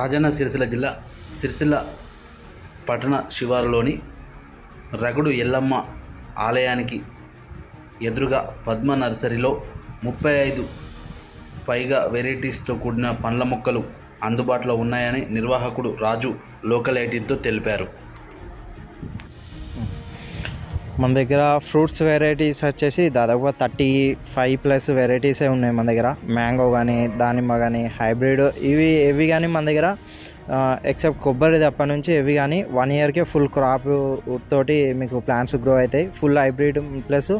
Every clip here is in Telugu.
రాజన్న సిరిసిల్ల జిల్లా సిరిసిల్ల పట్టణ శివారులోని రగుడు ఎల్లమ్మ ఆలయానికి ఎదురుగా పద్మ నర్సరీలో ముప్పై ఐదు పైగా వెరైటీస్తో కూడిన పండ్ల మొక్కలు అందుబాటులో ఉన్నాయని నిర్వాహకుడు రాజు లోకల్ ఎయిటీన్తో తెలిపారు. మన దగ్గర ఫ్రూట్స్ వెరైటీస్ వచ్చేసి దాదాపుగా థర్టీ ఫైవ్ ప్లస్ వెరైటీసే ఉన్నాయి మన దగ్గర. మ్యాంగో కానీ దానిమ్మ కానీ హైబ్రిడ్ ఇవి ఇవి కానీ మన దగ్గర ఎక్సెప్ట్ కొబ్బరి తప్ప నుంచి ఇవి కానీ వన్ ఇయర్కే ఫుల్ క్రాప్ తోటి మీకు ప్లాంట్స్ గ్రో అవుతాయి. ఫుల్ హైబ్రిడ్ ప్లస్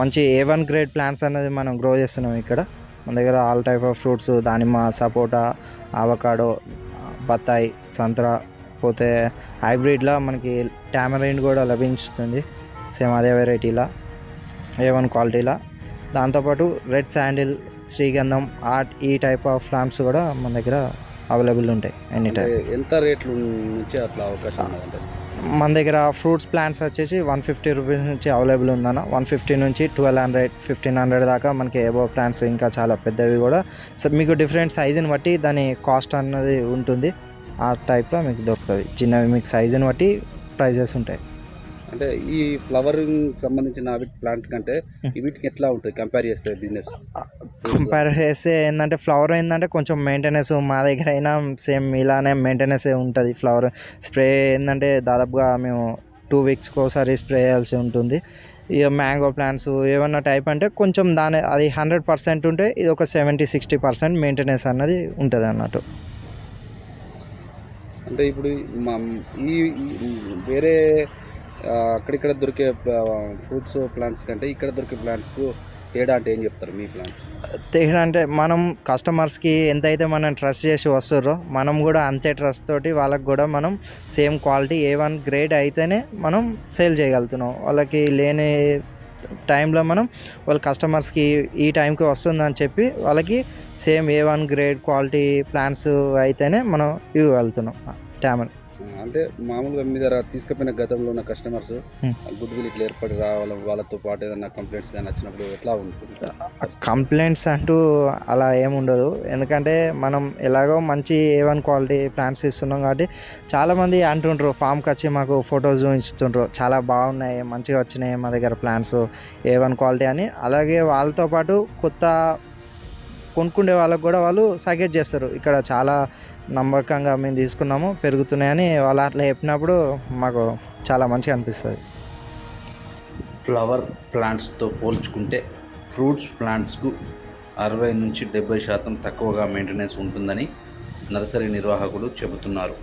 మంచి ఏ వన్ గ్రేడ్ ప్లాంట్స్ అనేది మనం గ్రో చేస్తున్నాం ఇక్కడ. మన దగ్గర ఆల్ టైప్ ఆఫ్ ఫ్రూట్స్ దానిమ్మ సపోటా ఆవకాడో బత్తాయి సంత్రా పోతే హైబ్రిడ్లో మనకి టామరైన్ కూడా లభించుతుంది. సేమ్ అదే వెరైటీలా ఏ వన్ క్వాలిటీలా. దాంతోపాటు రెడ్ శాండిల్ శ్రీగంధం ఆర్ట్ ఈ టైప్ ఆఫ్ ప్లాంట్స్ కూడా మన దగ్గర అవైలబుల్ ఉంటాయి ఎనీ టైం ఎంత రేట్లు నుంచి అట్లా అవకాశం మన దగ్గర ఫ్రూట్స్ ప్లాంట్స్ వచ్చేసి వన్ ఫిఫ్టీ రూపీస్ నుంచి అవైలబుల్ ఉందన్న. వన్ ఫిఫ్టీ నుంచి ట్వెల్వ్ హండ్రెడ్ ఫిఫ్టీన్ హండ్రెడ్ దాకా మనకి ఏబో ప్లాంట్స్ ఇంకా చాలా పెద్దవి కూడా. సో మీకు డిఫరెంట్ సైజుని బట్టి దాని కాస్ట్ అన్నది ఉంటుంది. ఆ టైప్లో మీకు దొరుకుతుంది. చిన్నవి మీకు సైజుని బట్టి ప్రైజెస్ ఉంటాయి. అంటే ఈ ఫ్లవరింగ్ సంబంధించిన వీటి ప్లాంట్ కంటే వీటికి ఎట్లా ఉంటుంది? కంపేర్ చేస్తే బిజినెస్ కంపేర్ చేస్తే ఏంటంటే ఫ్లవర్ ఏంటంటే కొంచెం మెయింటెనెన్స్ మా దగ్గర అయినా సేమ్ ఇలానే మెయింటెనెన్స్ ఉంటుంది ఫ్లవర్ స్ప్రే ఏంటంటే దాదాపుగా మేము టూ వీక్స్కి ఒకసారి స్ప్రే చేయాల్సి ఉంటుంది. ఇక మ్యాంగో ప్లాంట్స్ ఏమన్నా టైప్ అంటే కొంచెం దాని అది హండ్రెడ్ పర్సెంట్ ఉంటే ఇది ఒక సెవెంటీ సిక్స్టీ పర్సెంట్ మెయింటెనెన్స్ అన్నది ఉంటుంది అన్నట్టు. అంటే ఇప్పుడు ఈ వేరే అక్కడిక్కడ దొరికే ఫ్రూట్స్ ప్లాంట్స్ కంటే ఇక్కడ దొరికే ప్లాంట్స్ తేడా అంటే ఏం చెప్తారు మీ ప్లాంట్ తేడా అంటే మనం కస్టమర్స్కి ఎంతైతే మనం ట్రస్ట్ చేసి వస్తుర్రో మనం కూడా అంతే ట్రస్ట్ తోటి వాళ్ళకి కూడా మనం same quality A one grade అయితేనే మనం సేల్ చేయగలుగుతున్నాం. వాళ్ళకి లేని టైంలో మనం వాళ్ళ కస్టమర్స్కి ఈ టైంకి వస్తుందని చెప్పి వాళ్ళకి same A one grade quality plants అయితేనే మనం ఇవ్వగలుగుతున్నాం. ట్యామన్ అంటే మామూలుగా మీ దగ్గర తీసుకుపోయిన గతంలో ఉన్న కస్టమర్స్. గుడ్ విల్ ఇట్లా ఏర్పడి రావాలి వాళ్ళతో పాటు ఏదైనా కంప్లైంట్స్ కానీ వచ్చినప్పుడు ఎట్లా ఉంటుంది కంప్లైంట్స్ అంటూ అలా ఏముండదు ఎందుకంటే మనం ఎలాగో మంచి ఏ వన్ క్వాలిటీ ప్లాంట్స్ ఇస్తున్నాం కాబట్టి చాలామంది అంటుండ్రు ఫామ్కి వచ్చి మాకు ఫొటోస్ చూపిస్తుండ్రు. చాలా బాగున్నాయి మంచిగా వచ్చినాయి మా దగ్గర ప్లాంట్స్ ఏ వన్ క్వాలిటీ అని. అలాగే వాళ్ళతో పాటు కొత్త కొనుక్కునే వాళ్ళకు కూడా వాళ్ళు సజెస్ట్ చేస్తారు. ఇక్కడ చాలా నమ్మకంగా మేము తీసుకున్నాము పెరుగుతున్నాయని వాళ్ళు అట్లా చెప్పినప్పుడు మాకు చాలా మంచిగా అనిపిస్తుంది. ఫ్లవర్ ప్లాంట్స్తో పోల్చుకుంటే ఫ్రూట్స్ ప్లాంట్స్కు అరవై నుంచి డెబ్బై శాతం తక్కువగా మెయింటెనెన్స్ ఉంటుందని నర్సరీ నిర్వాహకులు చెబుతున్నారు.